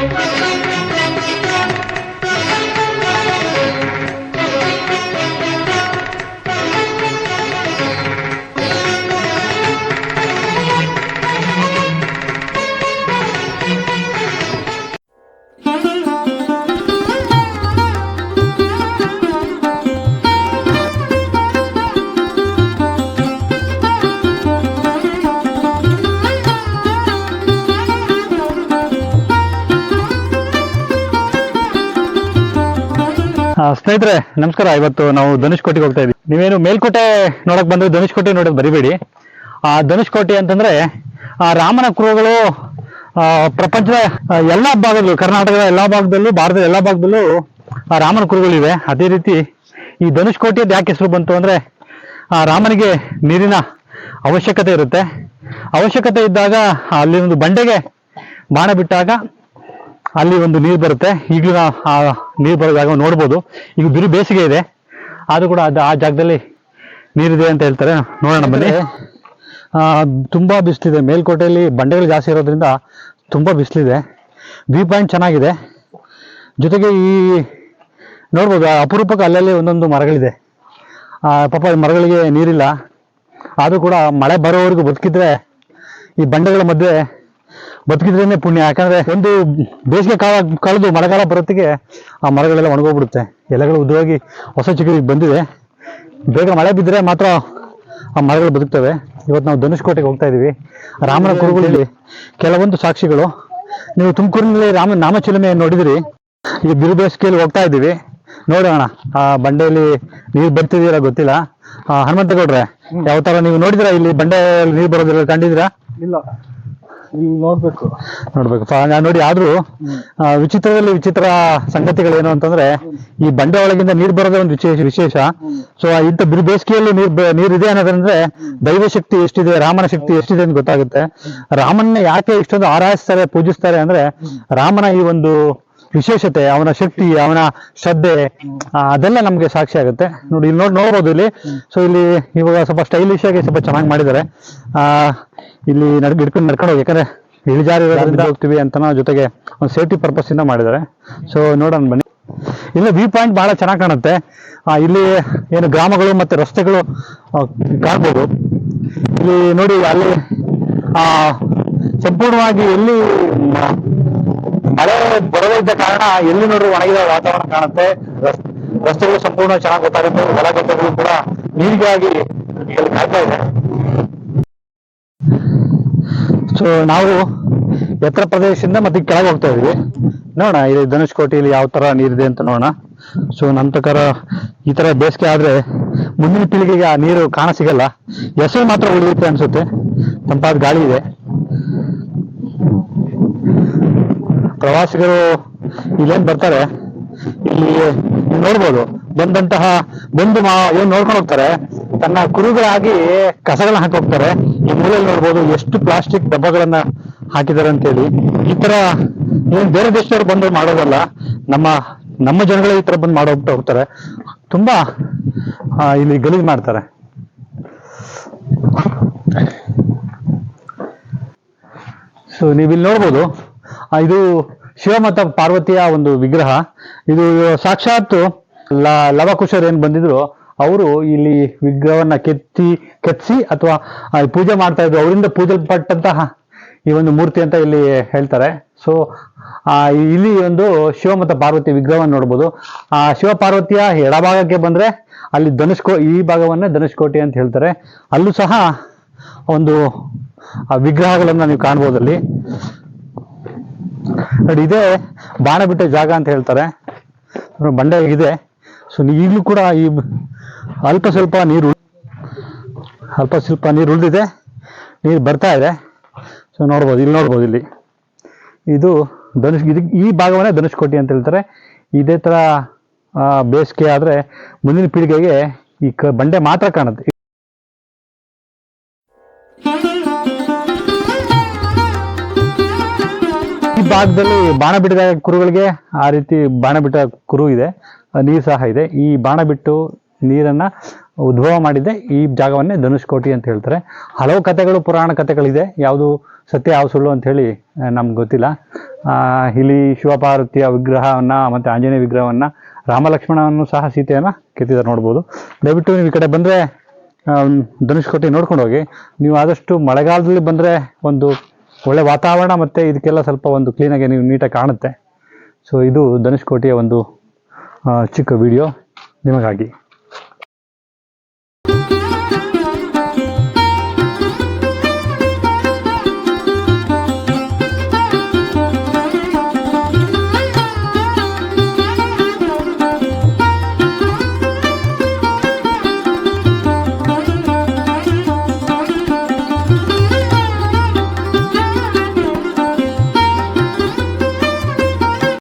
ಆ, ಸ್ನೇಹಿತರೆ, ನಮಸ್ಕಾರ. ಇವತ್ತು ನಾವು ಧನುಷ್ಕೋಟೆಗೆ ಹೋಗ್ತಾ ಇದ್ದೀವಿ ನೀವೇನು ಮೇಲ್ಕೋಟೆ ನೋಡಕ್ ಬಂದ್ರೆ ಧನುಷ್ಕೋಟೆ ನೋಡೋದು ಬರಿಬೇಡಿ. ಆ ಧನುಷ್ಕೋಟೆ ಅಂತಂದ್ರೆ, ಆ, ರಾಮನ ಕುರುಗಳು ಪ್ರಪಂಚದ ಎಲ್ಲಾ ಭಾಗದಲ್ಲೂ, ಕರ್ನಾಟಕದ ಎಲ್ಲಾ ಭಾಗದಲ್ಲೂ, ಭಾರತದ ಎಲ್ಲಾ ಭಾಗದಲ್ಲೂ, ಆ, ರಾಮನ ಕುರುಗಳಿವೆ ಅದೇ ರೀತಿ ಈ ಧನುಷ್ಕೋಟೆ ಯಾಕೆ ಹೆಸರು ಬಂತು ಅಂದ್ರೆ, ಆ, ರಾಮನಿಗೆ ನೀರಿನ ಅವಶ್ಯಕತೆ ಇರುತ್ತೆ. ಅವಶ್ಯಕತೆ ಇದ್ದಾಗ ಅಲ್ಲಿ ಒಂದು ಬಂಡೆಗೆ ಬಾಣ ಬಿಟ್ಟಾಗ ಅಲ್ಲಿ ಒಂದು ನೀರು ಬರುತ್ತೆ. ಈಗಲೂ ಆ ನೀರು ಬರೋ ಜಾಗ ನೋಡ್ಬೋದು. ಈಗ ಬಿರು ಬೇಸಿಗೆ ಇದೆ. ಆದರೂ ಕೂಡ ಅದು ಆ ಜಾಗದಲ್ಲಿ ನೀರಿದೆ ಅಂತ ಹೇಳ್ತಾರೆ. ನೋಡೋಣ ಬನ್ನಿ. ತುಂಬ ಬಿಸಿಲಿದೆ. ಮೇಲ್ಕೋಟೆಯಲ್ಲಿ ಬಂಡೆಗಳು ಜಾಸ್ತಿ ಇರೋದ್ರಿಂದ ತುಂಬಾ ಬಿಸಿಲಿದೆ. ವ್ಯೂ ಪಾಯಿಂಟ್ ಚೆನ್ನಾಗಿದೆ. ಜೊತೆಗೆ ಈ ನೋಡ್ಬೋದು ಅಪರೂಪಕ್ಕೆ ಅಲ್ಲಲ್ಲಿ ಒಂದೊಂದು ಮರಗಳಿದೆ. ಪಾಪ ಈ ಮರಗಳಿಗೆ ನೀರಿಲ್ಲ. ಆದರೂ ಕೂಡ ಮಳೆ ಬರೋವರೆಗೂ ಬದುಕಿದ್ರೆ ಈ ಬಂಡೆಗಳ ಮಧ್ಯೆ ಬದುಕಿದ್ರೇನೆ ಪುಣ್ಯ. ಯಾಕಂದ್ರೆ ಒಂದು ಬೇಸಿಗೆ ಕಾಲ ಕಳೆದು ಮಳೆಗಾಲ ಬರೋತ್ತಿಗೆ ಆ ಮರಗಳೆಲ್ಲ ಒಣಗೋಗ್ಬಿಡುತ್ತೆ. ಎಲೆಗಳು ಉದ್ದವಾಗಿ ಹೊಸ ಚಿಗುರಿಗೆ ಬಂದಿದೆ ಬೇಗ ಮಳೆ ಬಿದ್ದರೆ ಮಾತ್ರ ಆ ಮರಗಳು ಬದುಕ್ತವೆ. ಇವತ್ತು ನಾವು ಧನುಷ್ಕೋಟೆಗೆ ಹೋಗ್ತಾ ಇದೀವಿ ರಾಮನ ಕುರುಗಳಲ್ಲಿ ಕೆಲವೊಂದು ಸಾಕ್ಷಿಗಳು. ನೀವು ತುಮಕೂರಿನಲ್ಲಿ ರಾಮ ನಾಮಚಿಲುಮೆ ನೋಡಿದಿರಿ. ಈ ಬಿರು ಬೇಸಿಗೆಯಲ್ಲಿ ಹೋಗ್ತಾ ಇದ್ದೀವಿ. ನೋಡೋಣ. ಆ ಬಂಡೆಯಲ್ಲಿ ನೀರು ಬರ್ತಿದ್ದೀರಾ ಗೊತ್ತಿಲ್ಲ. ಹನುಮಂತಗೌಡ್ರೆ ಯಾವ ತರ ನೀವು ನೋಡಿದಿರಾ? ಇಲ್ಲಿ ಬಂಡೆಯಲ್ಲಿ ನೀರು ಬರೋದಿಲ್ಲ ಕಂಡಿದ್ದೀರಾ? ಇಲ್ಲ. ನೋಡ್ಬೇಕು. ನೋಡ್ಬೇಕು. ನಾನು ನೋಡಿ ಆದ್ರೂ ವಿಚಿತ್ರದಲ್ಲಿ ವಿಚಿತ್ರ ಸಂಗತಿಗಳೇನು ಅಂತಂದ್ರೆ, ಈ ಬಂಡೆ ಒಳಗಿಂದ ನೀರ್ ಬರೋದೇ ಒಂದು ವಿಶೇಷ ವಿಶೇಷ. ಸೊ ಇಂಥ ಬಿರು ಬೇಸಿಗೆಯಲ್ಲಿ ನೀರ್ ಬ- ಇದೆ ಅನ್ನೋದಂದ್ರೆ ದೈವ ಶಕ್ತಿ ಎಷ್ಟಿದೆ, ರಾಮನ ಶಕ್ತಿ ಎಷ್ಟಿದೆ ಅಂತ ಗೊತ್ತಾಗುತ್ತೆ. ರಾಮನ್ನ ಯಾಕೆ ಇಷ್ಟೊಂದು ಆರಾಧಿಸ್ತಾರೆ, ಪೂಜಿಸ್ತಾರೆ ಅಂದ್ರೆ, ರಾಮನ ಈ ಒಂದು ವಿಶೇಷತೆ ಅವನ ಶಕ್ತಿ ಅವನ ಶ್ರದ್ಧೆ ಅದೆಲ್ಲ ನಮ್ಗೆ ಸಾಕ್ಷಿ ಆಗುತ್ತೆ. ನೋಡಿ ಇಲ್ಲಿ ನೋಡಿ ನೋಡ್ಬೋದು ಇಲ್ಲಿ. ಸೊ ಇಲ್ಲಿ ಇವಾಗ ಸ್ವಲ್ಪ ಸ್ಟೈಲಿಶ್ ಆಗಿ ಸ್ವಲ್ಪ ಚೆನ್ನಾಗಿ ಮಾಡಿದ್ದಾರೆ. ಆ ಇಲ್ಲಿ ನಡ್ ಹಿಡ್ಕೊಂಡು ನಡ್ಕೊಂಡು ಹೋಗಿ. ಯಾಕಂದ್ರೆ ಇಳಿಜಾರು ಹೋಗ್ತೀವಿ ಅಂತ ಜೊತೆಗೆ ಒಂದು ಸೇಫ್ಟಿ ಪರ್ಪಸ್ ಇಂದ ಮಾಡಿದ್ದಾರೆ. ಸೊ ನೋಡೋಣ ಬನ್ನಿ. ಇಲ್ಲಿ ವ್ಯೂ ಪಾಯಿಂಟ್ ಬಹಳ ಚೆನ್ನಾಗಿ ಕಾಣುತ್ತೆ. ಆ, ಇಲ್ಲಿ ಏನು ಗ್ರಾಮಗಳು ಮತ್ತೆ ರಸ್ತೆಗಳು ಕಾಣ್ಬೋದು. ಇಲ್ಲಿ ನೋಡಿ ಅಲ್ಲಿ ಆ ಸಂಪೂರ್ಣವಾಗಿ ಎಲ್ಲಿ ಮಳೆ ಬರದಿದ್ದ ಕಾರಣ ಎಲ್ಲಿ ನೋಡ್ರು ಒಣಗಿದ ವಾತಾವರಣ ಕಾಣುತ್ತೆ. ರಸ್- ರಸ್ತೆಗಳು ಸಂಪೂರ್ಣ ಚೆನ್ನಾಗಿ ಗೊತ್ತಾಗುತ್ತೆ. ಹೊಲ ಗದ್ದೆಗಳು ಕೂಡ ನೀರಿಗಾಗಿ ಇಲ್ಲಿ ಕಾಯ್ತಾ ಇದೆ ಸೊ ನಾವು ಎತ್ತರ ಪ್ರದೇಶದಿಂದ ಮತ್ತೆ ಕೆಳಗೆ ಹೋಗ್ತಾ ಇದೀವಿ ನೋಡೋಣ ಇಲ್ಲಿ ಧನುಷ್ಕೋಟೆಯಲ್ಲಿ ಯಾವ ತರ ನೀರಿದೆ ಅಂತ ನೋಡೋಣ. ಸೊ ನಮ್ಮ ಪ್ರಕಾರ ಈ ತರ ಬೇಸಿಗೆ ಆದ್ರೆ ಮುಂದಿನ ಪೀಳಿಗೆಗೆ ಆ ನೀರು ಕಾಣ ಸಿಗಲ್ಲ. ಹೆಸರು ಮಾತ್ರ ಉಳಿಯುತ್ತೆ ಅನ್ಸುತ್ತೆ. ತಂಪಾದ ಗಾಳಿ ಇದೆ. ಪ್ರವಾಸಿಗರು ಇಲ್ಲೇನ್ ಬರ್ತಾರೆ, ಇಲ್ಲಿ ನೋಡ್ಬೋದು. ಬಂದಂತಹ ಬಂದು ಮಾ ಏನ್ ನೋಡ್ಕೊಂಡು ಹೋಗ್ತಾರೆ, ತನ್ನ ಕುರುಗಳಾಗಿ ಕಸಗಳನ್ನ ಹಾಕಿ ಹೋಗ್ತಾರೆ. ಈ ಮೂಲೆಯಲ್ಲಿ ನೋಡ್ಬೋದು ಎಷ್ಟು ಪ್ಲಾಸ್ಟಿಕ್ ಡಬ್ಬಗಳನ್ನ ಹಾಕಿದ್ದಾರೆ ಅಂತೇಳಿ. ಈ ತರ ಏನ್ ಬೇರೆ ದೇಶದವ್ರು ಬಂದು ಮಾಡೋದಲ್ಲ, ನಮ್ಮ ನಮ್ಮ ಜನಗಳು ಈ ತರ ಬಂದು ಮಾಡೋ ಹೋಗ್ತಾ ಹೋಗ್ತಾರೆ. ತುಂಬಾ ಇಲ್ಲಿ ಗಲೀಜ್ ಮಾಡ್ತಾರೆ. ಸೊ ನೀವಿಲ್ಲಿ ನೋಡ್ಬೋದು ಇದು ಶಿವ ಪಾರ್ವತಿಯ ಒಂದು ವಿಗ್ರಹ. ಇದು ಸಾಕ್ಷಾತ್ ಲ- ಲವಕುಶರು ಏನು ಬಂದಿದ್ರು, ಅವರು ಇಲ್ಲಿ ವಿಗ್ರಹವನ್ನ ಕೆತ್ತಿ ಕೆತ್ತಿಸಿ ಅಥವಾ ಪೂಜೆ ಮಾಡ್ತಾ ಇದ್ರು. ಅವರಿಂದ ಪೂಜಲ್ಪಟ್ಟಂತಹ ಈ ಒಂದು ಮೂರ್ತಿ ಅಂತ ಇಲ್ಲಿ ಹೇಳ್ತಾರೆ. ಸೊ ಇಲ್ಲಿ ಒಂದು ಶಿವ ಮತ್ತು ಪಾರ್ವತಿ ವಿಗ್ರಹವನ್ನು ನೋಡ್ಬೋದು. ಆ ಶಿವ ಪಾರ್ವತಿಯ ಎಡಭಾಗಕ್ಕೆ ಬಂದ್ರೆ ಅಲ್ಲಿ ಧನುಷ್ಕೋ, ಈ ಭಾಗವನ್ನೇ ಧನುಷ್ಕೋಟಿ ಅಂತ ಹೇಳ್ತಾರೆ. ಅಲ್ಲೂ ಸಹ ಒಂದು ವಿಗ್ರಹಗಳನ್ನ ನೀವು ಕಾಣ್ಬೋದು ಅಲ್ಲಿ. ನೋಡಿ ಇದೇ ಬಾಣ ಬಿಟ್ಟ ಜಾಗ ಅಂತ ಹೇಳ್ತಾರೆ. ಬಂಡೆ ಇದೆ. ಸೊ ಈಗಲೂ ಕೂಡ ಈ ಅಲ್ಪ ಸ್ವಲ್ಪ ನೀರು ಅಲ್ಪ ಸ್ವಲ್ಪ ನೀರು ಉಳಿದಿದೆ. ನೀರು ಬರ್ತಾ ಇದೆ. ಸೊ ನೋಡ್ಬೋದು ಇಲ್ಲಿ ನೋಡ್ಬೋದು ಇಲ್ಲಿ. ಇದು ಧನುಷ್ ಇದು ಈ ಭಾಗವನ್ನೇ ಧನುಷ್ಕೋಟಿ ಅಂತ ಹೇಳ್ತಾರೆ. ಇದೇ ಆ, ಬೇಸಿಗೆ ಆದರೆ ಮುಂದಿನ ಪೀಳಿಗೆಗೆ ಈ ಬಂಡೆ ಮಾತ್ರ ಕಾಣುತ್ತೆ. ಭಾಗದಲ್ಲಿ ಬಾಣ ಬಿಟ್ಟಿದ ಕುರುಗಳಿಗೆ ಆ ರೀತಿ ಬಾಣ ಬಿಟ್ಟ ಕುರು ಇದೆ. ನೀರು ಸಹ ಇದೆ. ಈ ಬಾಣ ಬಿಟ್ಟು ನೀರನ್ನ ಉದ್ಭವ ಮಾಡಿದ್ದೆ ಈ ಜಾಗವನ್ನೇ ಧನುಷ್ಕೋಟಿ ಅಂತ ಹೇಳ್ತಾರೆ. ಹಲವು ಕಥೆಗಳು, ಪುರಾಣ ಕಥೆಗಳಿದೆ. ಯಾವುದು ಸತ್ಯ ಯಾವ ಸುಳ್ಳು ಅಂತ ಹೇಳಿ ನಮ್ಗೆ ಗೊತ್ತಿಲ್ಲ. ಇಲ್ಲಿ ಶಿವಪಾರ್ವತಿಯ ವಿಗ್ರಹವನ್ನ ಮತ್ತೆ ಆಂಜನೇಯ ವಿಗ್ರಹವನ್ನ ರಾಮ ಲಕ್ಷ್ಮಣವನ್ನು ಸಹ ಸೀತೆಯನ್ನ ಕೆತ್ತಿದ್ದಾರೆ ನೋಡ್ಬೋದು. ದಯವಿಟ್ಟು ನೀವು ಈ ಕಡೆ ಬಂದ್ರೆ ಧನುಷ್ ಧನುಷ್ಕೋಟಿ ನೋಡ್ಕೊಂಡು ಹೋಗಿ. ನೀವು ಆದಷ್ಟು ಮಳೆಗಾಲದಲ್ಲಿ ಬಂದ್ರೆ ಒಂದು ಒಳ್ಳೆ ವಾತಾವರಣ ಮತ್ತು ಇದಕ್ಕೆಲ್ಲ ಸ್ವಲ್ಪ ಒಂದು ಕ್ಲೀನಾಗಿ ನೀವು ನೀಟಾಗಿ ಕಾಣುತ್ತೆ. ಸೊ ಇದು ಧನುಷ್ಕೋಟಿಯ ಒಂದು ಚಿಕ್ಕ ವಿಡಿಯೋ ನಿಮಗಾಗಿ.